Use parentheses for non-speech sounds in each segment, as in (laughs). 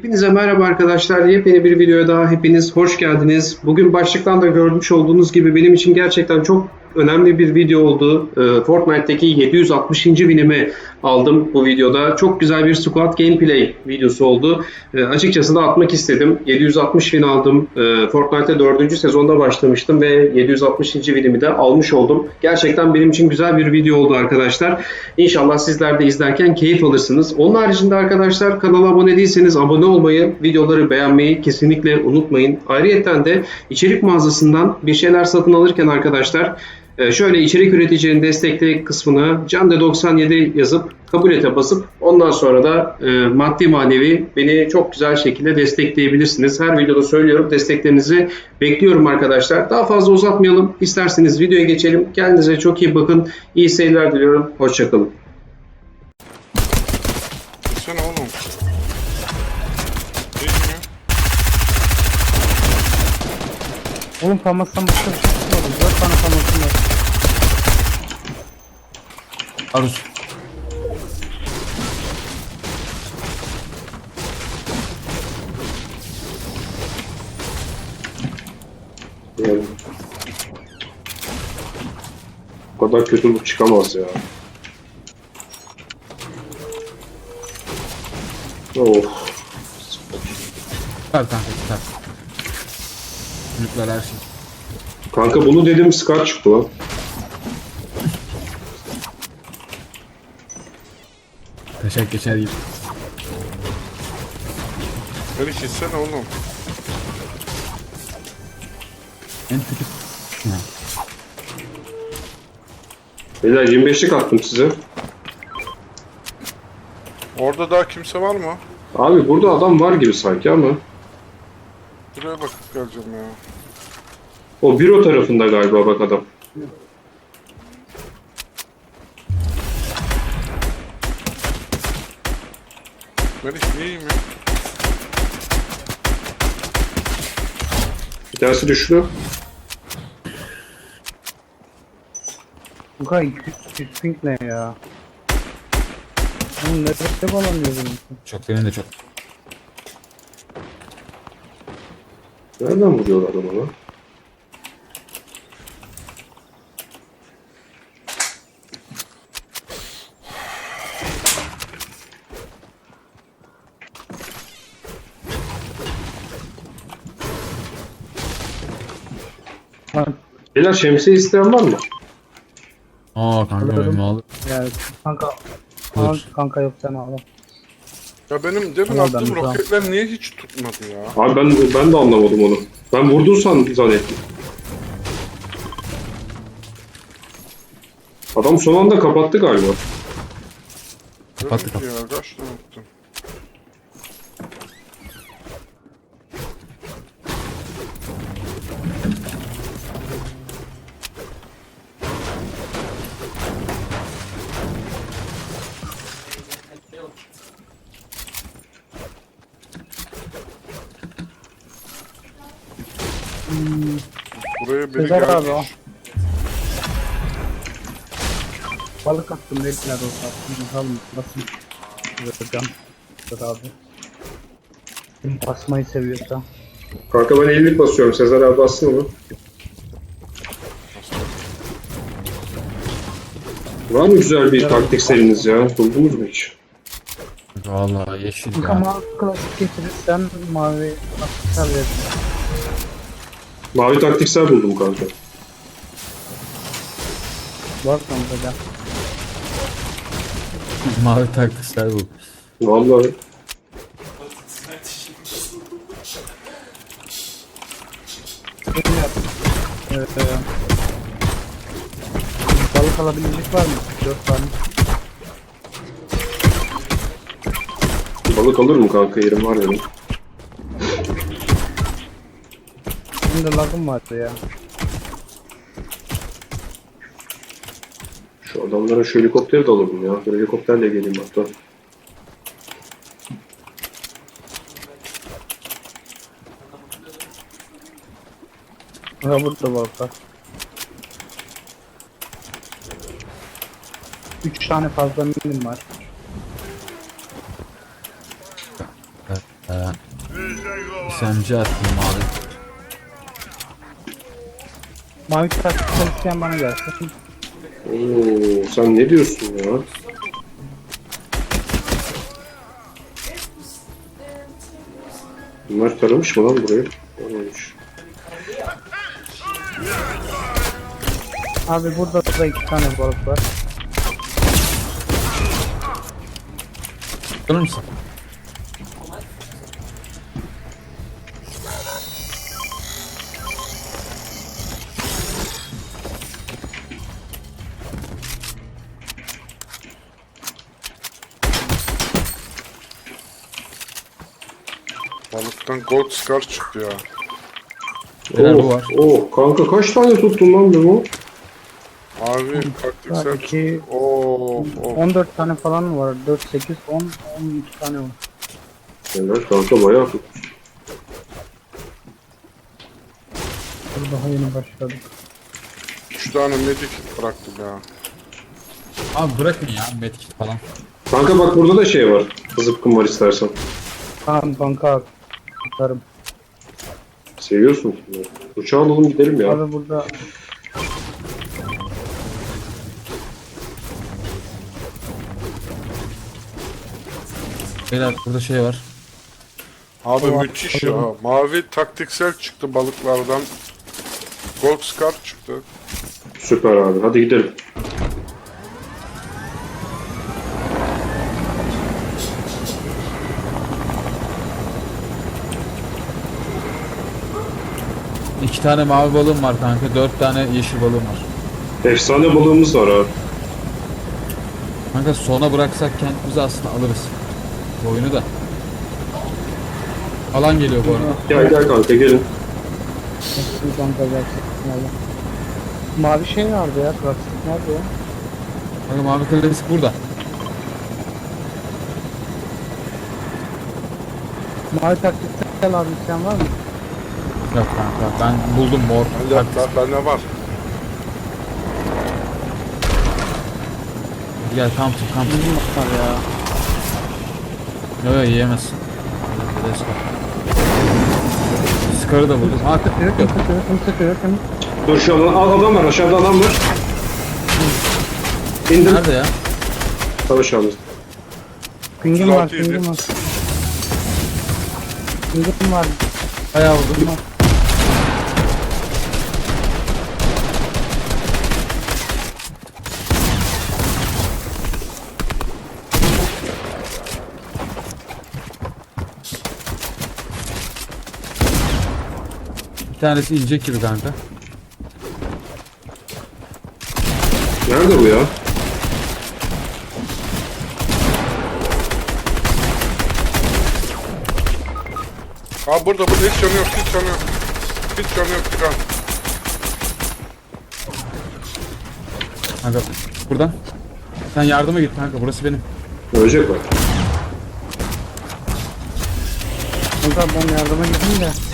Hepinize merhaba arkadaşlar. Yepyeni bir videoya daha hepiniz hoş geldiniz. Bugün başlıktan da görmüş olduğunuz gibi benim için gerçekten çok önemli bir video oldu. Ee, Fortnite'daki 760. winimi aldım bu videoda. Çok güzel bir squad gameplay videosu oldu. Ee, açıkçası da atmak istedim. 760 win aldım. Ee, Fortnite'te 4. sezonda başlamıştım ve 760. winimi de almış oldum. Gerçekten benim için güzel bir video oldu arkadaşlar. İnşallah sizler de izlerken keyif alırsınız. Onun haricinde arkadaşlar kanala abone değilseniz abone olmayı, videoları beğenmeyi kesinlikle unutmayın. Ayrıyeten de içerik mağazasından bir şeyler satın alırken arkadaşlar e, şöyle içerik üreticinin destekli kısmını Cande97 yazıp kabul ete basıp ondan sonra da e, maddi manevi beni çok güzel şekilde destekleyebilirsiniz. Her videoda söylüyorum desteklerinizi bekliyorum arkadaşlar. Daha fazla uzatmayalım. İsterseniz videoya geçelim. Kendinize çok iyi bakın. İyi seyirler diliyorum. Hoşçakalın. Gitsene oğlum. Oğlum famastan başka çıkmadı. 4 tane famasım var. Aruz. Yani. Bu kadar kötü bu çıkamaz ya. Of. Çıkar kanka çıkar. Çocuklar her şey. Kanka bunu dedim Scar çıktı lan. Taşak geçer gibi. Beni kessene oğlum. En kötü. Ha. Beyler 25'lik attım size. Orada daha kimse var mı? Abi burada adam var gibi sanki ama. Buraya bakıp geleceğim ya. O büro tarafında galiba bak adam. Melih iyiyim ya. Bir tanesi düştü. Bu kadar 200 ping ne ya? Oğlum nerede bağlanıyor bunun? Çok benim de çok. Nereden vuruyorlar adamı lan? Beyler şemsiye isteyen var mı? Aa kanka Alırım. benim alır. ya kanka. Kanka, kanka yok sen al. Ya benim demin Tamam, ben attığım tamam. roketler niye hiç tutmadı ya? Abi ben ben de anlamadım onu. Ben vurdun san zannettim. Adam son anda kapattı galiba. Kapattı, Kapattı ya. Kaç tane attım? Buraya biri Sezer abi o. gelmiş. Balık attım renkler olsa. Bakalım basın. Hocam. Sezer abi. Kim basmayı seviyorsa. Kanka ben 50'lik basıyorum. Sezer abi bassın onu. Var mı güzel bir taktik seriniz ya? Buldunuz mu hiç? Vallahi yeşil ya. mavi klasik getirirsen mavi aksesuar veririm. Mavi taktiksel buldum kanka. Var kanka gel. (laughs) Mavi taktikler bu. Vallahi evet. Balık alabilecek var mı? 4 tane. balık alır mı kanka yerim var benim. De lagım vardı ya. Şu adamlara şu helikopteri de alalım ya. Bir helikopterle geleyim hatta. Ha burada balık var. 3 tane fazla milim var. SMG attım mavi. Mavi taktikler isteyen bana gelsin. Oo, sen ne diyorsun ya? Bunlar taramış mı lan burayı? Taramış. Abi burada da iki tane balık var. Tanır mısın? Balıktan gold scar çıktı ya. Beyler bu var. oo, kanka kaç tane tuttun lan bu? Abi taktiksel iki. Oo, oo. 14 tane falan var. 4, 8, 10, 12 tane var. Evet kanka bayağı tut. Biz daha yeni başladık. Üç tane medikit bıraktım ya. Abi bırakın ya medkit falan. Kanka bak burada da şey var. Zıpkın var istersen. Tamam banka. Tutarım. Seviyorsun. bunları. Uçağı alalım gidelim ya. Abi burada Beyler burada şey var. Abi müthiş ya. Mavi taktiksel çıktı balıklardan. Gold scar çıktı. Süper abi. Hadi gidelim. İki tane mavi balığım var kanka. Dört tane yeşil balığım var. Efsane balığımız var abi. Kanka sona bıraksak kendimizi aslında alırız. Bu oyunu da. Alan geliyor bu arada. Gel gel kanka gelin. Mavi şey nerede ya? Plastik nerede ya? Kanka mavi klasik burada. Mavi taktikler abi isteyen var mı? Yok kanka ben buldum mor. Bende, taktik. ben, bende var. Gel kamp tut kamp tut. Bizim var ya. Yok yok yiyemezsin. Scar'ı da buldum. Ha, sıkıyor, kim? Dur şu an al adam var. Aşağıda adam var. İndim. nerede ya? Savaş abi. Pingim var, 36 yedi. pingim var. Pingim var. Bayağı vurdum. Bir tanesi inecek gibi kanka. Nerede bu ya? Abi burada burada hiç canı yok, hiç canı yok. Hiç canı yok Tiran. Kanka buradan. Sen yardıma git kanka burası benim. Ölecek bak. Kanka ben yardıma gideyim de.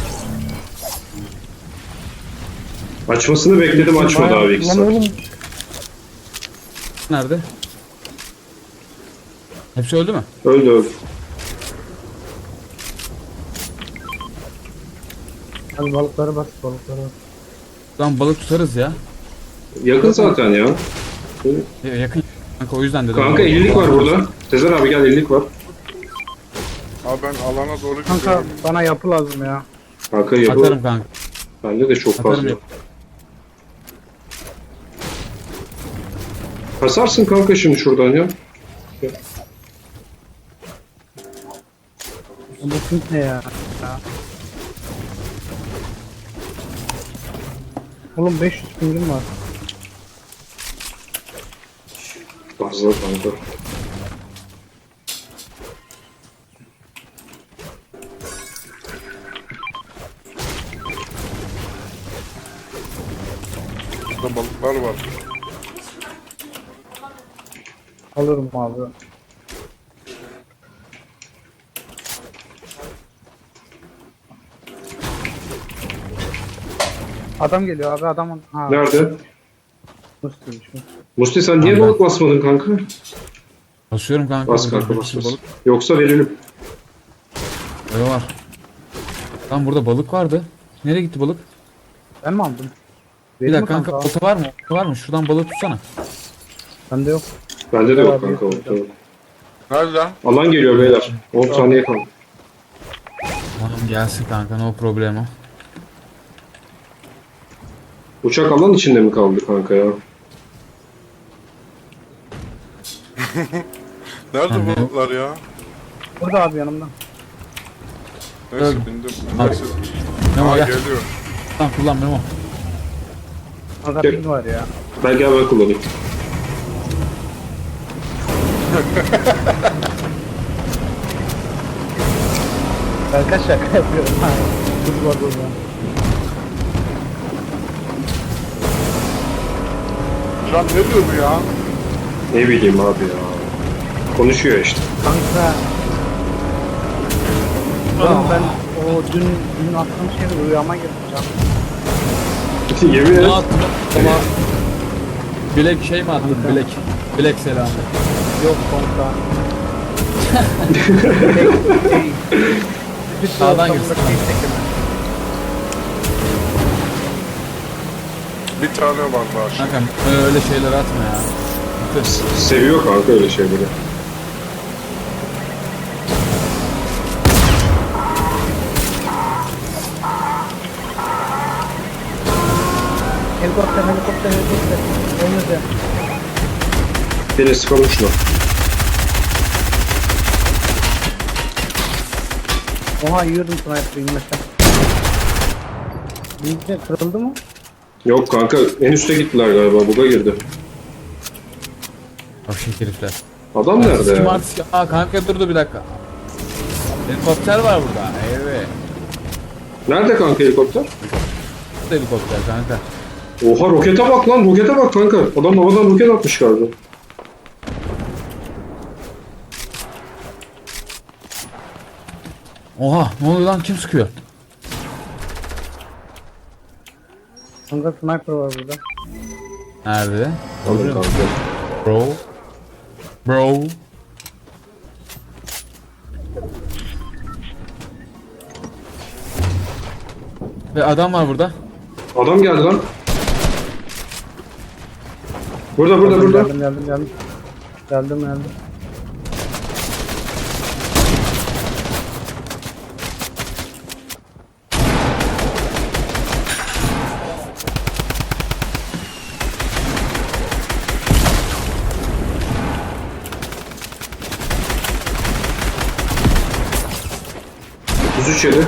Açmasını bekledim açmadı abi iki Lan saat. oğlum Nerede? Hepsi öldü mü? Öldü öldü. Hadi balıkları bas, balıkları bas. Lan balık tutarız ya. Yakın zaten ya. Ya- Yakın kanka o yüzden dedim. Kanka 50'lik var burada. Sezer abi gel 50'lik var. Abi ben alana doğru Kanka gidiyorum. bana yapı lazım ya. Kanka yapı. Atarım kanka. Bende de çok Atarım fazla. yapı. Kasarsın kanka şimdi şuradan ya. Bu ping ne ya? ya? Oğlum 500 pingim var. Fazla kanka. Burada balıklar var. Alırım abi. Adam geliyor abi adam. Ha, Nerede? Musti'ymiş, Musti. Musti sen niye Tamam. balık basmadın kanka? Basıyorum kanka. Bas kanka bas bas. Yoksa verelim. Öyle var. Lan burada balık vardı. Nereye gitti balık? Ben mi aldım? Bir Benim dakika mi kanka olta var mı? Olta var mı? Şuradan balığı tutsana. Bende yok. Bende de yok kanka. yok. o, tamam. Nerede lan? Alan geliyor beyler. 10 saniye kaldı. Tamam gelsin kanka no problemo. Uçak alan içinde mi kaldı kanka ya? (laughs) Nerede Hı hı. bulutlar ya? Burada abi yanımda. Neyse Öldü. bindim. Abi. Neyse. Memo Aa gel. geliyor. Tamam kullan Memo. Aga Gel. ping var ya. Ben gel ben kullanayım. (laughs) Berkay şaka yapıyorum. Ha. Dur var burada. Can ne diyor bu ya? Ne bileyim abi ya. Konuşuyor işte. Kanka. Oğlum ben o dün dün attığım şeyi rüyama gireceğim. (laughs) Yemin Ne et. attın ama Bilek şey mi attın? Bilek. Bilek selamı. Yok (laughs) bir Sağdan çekimi. Bir tane var daha şimdi. Kanka öyle şeyler atma ya. Bitti. Seviyor kanka öyle şeyleri. Helikopter helikopter helikopter. Önünüzde. Sıkalım şunu. Oha yiyordum sniper inmesen. Bilgi kırıldı mı? Yok kanka en üste gittiler galiba. Buga girdi. Yavşak herifler. Adam nerede Kim ya? artık? Aa kanka durdu bir dakika. Helikopter var burada. Evet. Nerede kanka helikopter? Burada helikopter kanka. Oha rokete bak lan rokete bak kanka. Adam havadan roket atmış galiba. Oha ne oluyor lan kim sıkıyor? Kanka sniper var burada. Nerede? Kanka. Bro. Bro. Ve adam var burada. Adam geldi lan. Burada burada burada. Geldim geldim geldim. Geldim geldim. İçeri.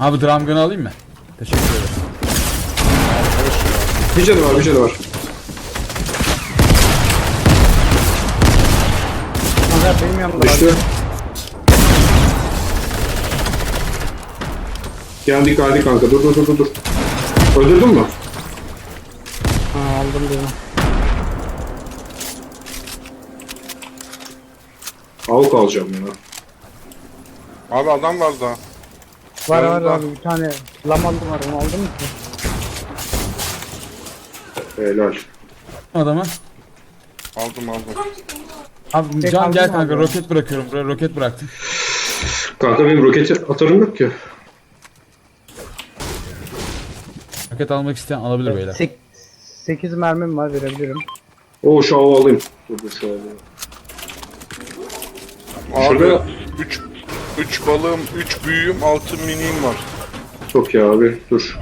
Abi drum gun alayım mı? Teşekkür ederim. Bir canı var bir canı var. Benim yanımda var. Düştü. Geldik geldik kanka. Dur dur dur dur, dur. Öldürdün mü? Ha aldım birini. Avuk alacağım ya. Abi adam var daha. Var var Yanımda. abi bir tane lamallı var onu aldın mı? Helal. Adamı. Aldım aldım. Abi tek Can gel abi. kanka roket bırakıyorum buraya roket bıraktım. Kanka benim roketi atarım yok ki. Roket almak isteyen alabilir beyler. Sek 8 mermim var verebilirim. Oo şu avı alayım. Dur dur şu avı alayım. Abi Şurada- 3 3 balığım, 3 büyüğüm, 6 miniğim var. Çok ya abi. Dur.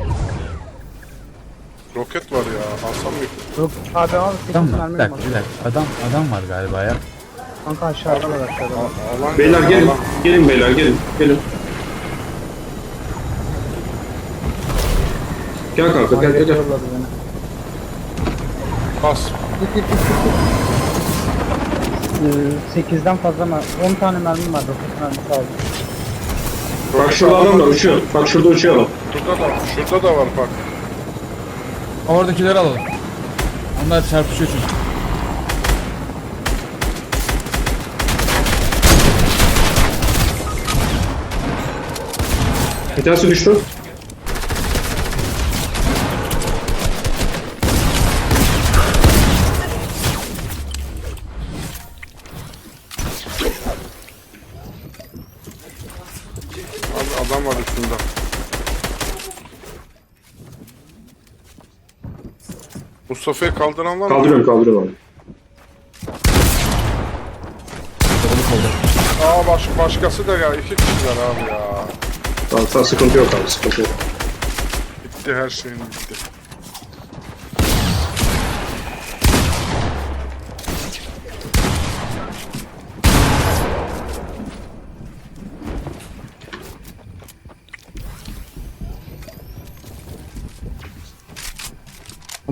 Roket var ya. Alsam mı? Yok abi abi 8 Adam var. Bir dakika bir dakika. Adam, adam var galiba ya. Kanka aşağıda var aşağıda. var. Al- Alan Beyler gelin. alan. Gelin beyler gelin. Gelin. Gel kanka gel gel gel. Yolladı beni. Bas. Git git git git. Ee, 8'den fazla mı? 10 tane mermim var. 9 mermisi aldım. Bak şurada adam var uçuyor. Bak şurada uçuyor adam. Şurada da, şurada da var bak. Oradakileri alalım. Onlar çarpışıyor çünkü. Bir tanesi düştü. Abi Adam var üstünde. Mustafa'yı kaldıran var mı? Kaldırıyorum kaldırıyorum abi. Aa baş, başkası da ya. iki kişiler abi ya. Tamam, tamam, sıkıntı yok abi sıkıntı yok. Bitti her şeyin bitti.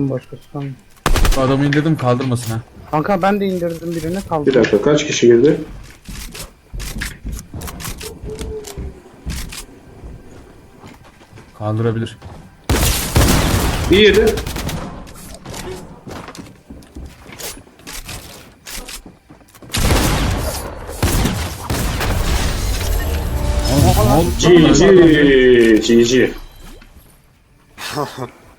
Son başkası. Şu adamı indirdim kaldırmasın ha. Kanka ben de indirdim birini Bir dakika kaç kişi girdi? Kaldırabilir. Bir yedi. Oğlum, ne oldu? GG. GG. (laughs)